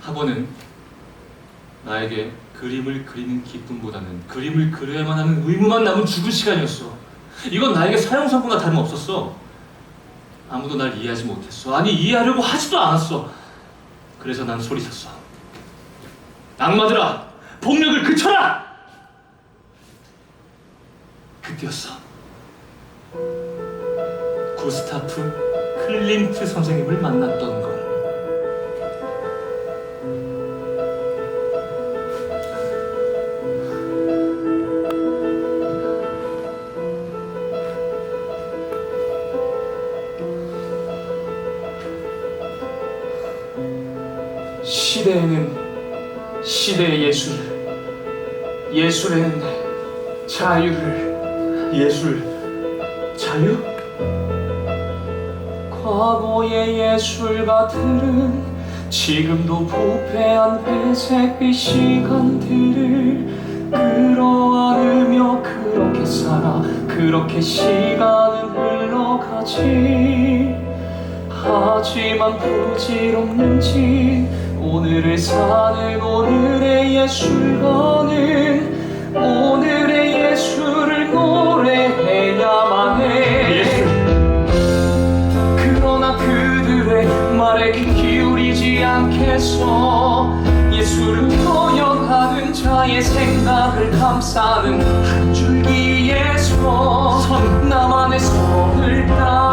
학원은 나에게 그림을 그리는 기쁨보다는 그림을 그려야만 하는 의무만 남은 죽은 시간이었어. 이건 나에게 사형 선고나 다름없었어. 아무도 날 이해하지 못했어. 아니 이해하려고 하지도 않았어. 그래서 난 소리쳤어. 악마들아, 폭력을 그쳐라! 그때였어. 구스타프 클림트 선생님을 만났던 시대에는 시대의 예술, 예술에는 자유를, 예술, 자유? 과거의 예술가들은 지금도 부패한 회색의 시간들을 끌어안으며 그렇게 살아 그렇게 시간은 흘러가지 하지만 부질없는지 오늘을 사는 오늘의 예술가는 오늘의 예술을 노래해야만 해. 그러나 그들의 말에 귀 기울이지 않겠어 예술은 표현하는 자의 생각을 감싸는 한 줄기의 선. 나만의 선을 따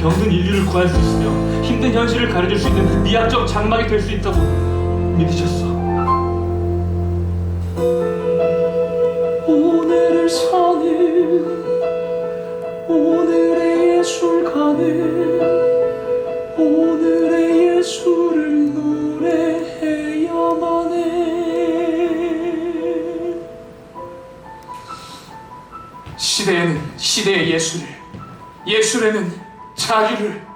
병든 인류를 구할 수 있으며 힘든 현실을 가려줄 수 있는 미학적 장막이 될 수 있다고 믿으셨어. 오늘을 사는 오늘의 예술가는 오늘의 예술을 노래해야만 해. 시대에는 시대의 예술을 예술에는 자유를